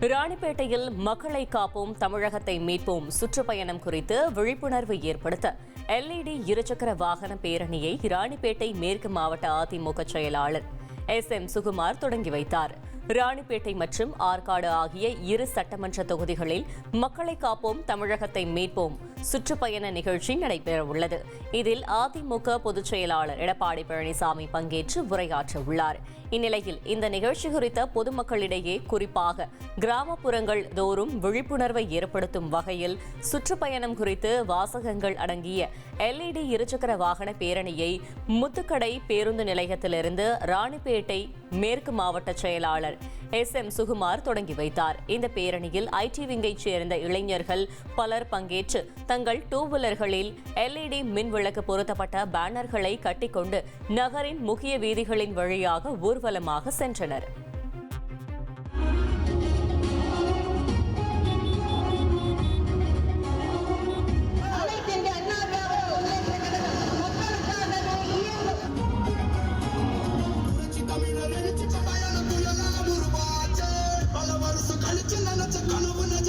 ராணிப்பேட்டையில் மக்களை காப்போம் தமிழகத்தை மீட்போம் சுற்றுப்பயணம் குறித்து விழிப்புணர்வு ஏற்படுத்த எல்இடி இருசக்கர வாகன பேரணியை ராணிப்பேட்டை மேற்கு மாவட்ட அதிமுக செயலாளர் எஸ் எம் சுகுமார் தொடங்கி வைத்தார். ராணிப்பேட்டை மற்றும் ஆற்காடு ஆகிய இரு சட்டமன்ற தொகுதிகளில் மக்களை காப்போம் தமிழகத்தை மீட்போம். சுற்றுப்பயண நிகழ்ச்சி நடைபெறவுள்ளது. இதில் அதிமுக பொதுச் செயலாளர் எடப்பாடி பழனிசாமி பங்கேற்று உரையாற்ற உள்ளார் இந்நிலையில் இந்த நிகழ்ச்சி குறித்த பொதுமக்களிடையே குறிப்பாக கிராமப்புறங்கள் தோறும் விழிப்புணர்வை ஏற்படுத்தும் வகையில் சுற்றுப்பயணம் குறித்து வாசகங்கள் அடங்கிய எல்இடி இருசக்கர வாகன பேரணியை முத்துக்கடை பேருந்து நிலையத்திலிருந்து ராணிப்பேட்டை மேற்கு மாவட்ட செயலாளர் எஸ் எம் சுகுமார் தொடங்கி வைத்தார். இந்த பேரணியில் ஐடி விங்கைச் சேர்ந்த இளைஞர்கள் பலர் பங்கேற்று தங்கள் டூ வீலர்களில் எல்இடி மின் விளக்கு பொருத்தப்பட்ட பேனர்களை கட்டிக்கொண்டு நகரின் முக்கிய வீதிகளின் வழியாக ஊர்வலமாக சென்றனர்.